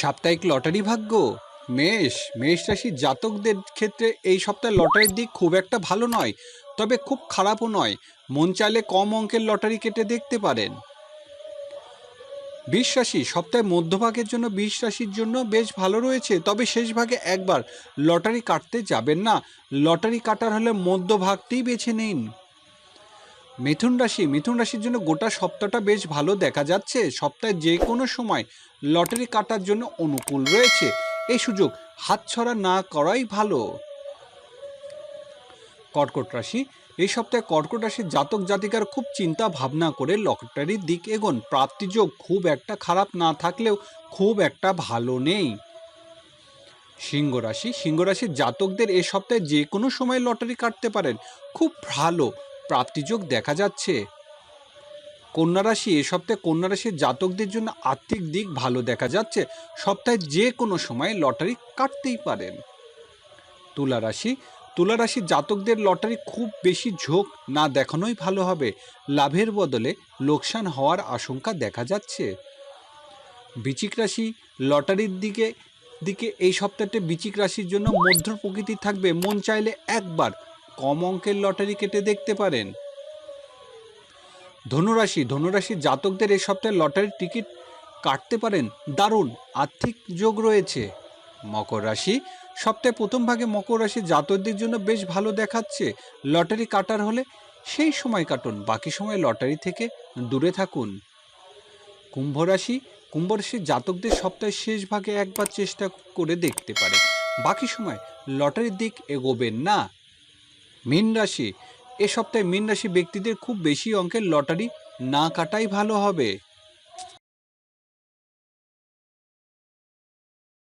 সাপ্তাহিক লটারি ভাগ্য? মেষ মেষ রাশির জাতকদের ক্ষেত্রে এই সপ্তাহে লটারির দিক খুব একটা ভালো নয়, তবে খুব খারাপও নয়। মন চাইলে কম অঙ্কের লটারি কেটে দেখতে পারেন। বিশ রাশি, সপ্তাহে মধ্যভাগের জন্য বিশ রাশির জন্য বেশ ভালো রয়েছে, তবে শেষ ভাগে একবার লটারি কাটতে যাবেন না। লটারি কাটার হলে মধ্যভাগটি বেছে নিন। মিথুন রাশি, মিথুন রাশির জন্য গোটা সপ্তাহটা বেশ ভালো দেখা যাচ্ছে। সপ্তাহে যে কোনো সময় লটারি কাটার জন্য অনুকূল রয়েছে। এই সুযোগ হাতছড়া না করাই ভালো। কর্কট রাশি, এই সপ্তাহে কর্কট রাশির জাতক জাতিকার খুব চিন্তা ভাবনা করে লটারির দিক এগোন। প্রাপ্তিযোগ খুব একটা খারাপ না থাকলেও খুব একটা ভালো নেই। সিংহ রাশি, সিংহ রাশির জাতকদের এ সপ্তাহে যে কোনো সময় লটারি কাটতে পারেন। খুব ভালো প্রাপ্তিযোগ দেখা যাচ্ছে। কন্যা রাশি, এ সপ্তাহে কন্যা রাশির জাতকদের জন্য আর্থিক দিক ভালো দেখা যাচ্ছে। সপ্তাহে যে কোনো সময় লটারি কাটতেই পারেন। তুলা রাশি, তুলা রাশির জাতকদের লটারি খুব বেশি ঝোঁক না দেখানোই ভালো হবে। লাভের বদলে লোকসান হওয়ার আশঙ্কা দেখা যাচ্ছে। বিচিক রাশি, লটারির দিকে দিকে এই সপ্তাহতে বিচিক রাশির জন্য মধ্য প্রকৃতি থাকবে। মন চাইলে একবার কম অঙ্কের লটারি কেটে দেখতে পারেন। ধনুরাশি ধনুরাশির জাতকদের এই সপ্তাহে লটারির টিকিট কাটতে পারেন। দারুণ আর্থিক যোগ রয়েছে। মকর রাশি সপ্তাহে প্রথম ভাগে মকর রাশির জাতকদের জন্য বেশ ভালো দেখাচ্ছে। লটারি কাটার হলে সেই সময় কাটুন, বাকি সময় লটারি থেকে দূরে থাকুন। কুম্ভ রাশি, কুম্ভ রাশির জাতকদের সপ্তাহের শেষ ভাগে একবার চেষ্টা করে দেখতে পারে বাকি সময় লটারির দিক এগোবেন না। মীন রাশি। এ সপ্তাহে মীন রাশি ব্যক্তিদের খুব বেশি অঙ্কের লটারি না কাটাই ভালো হবে।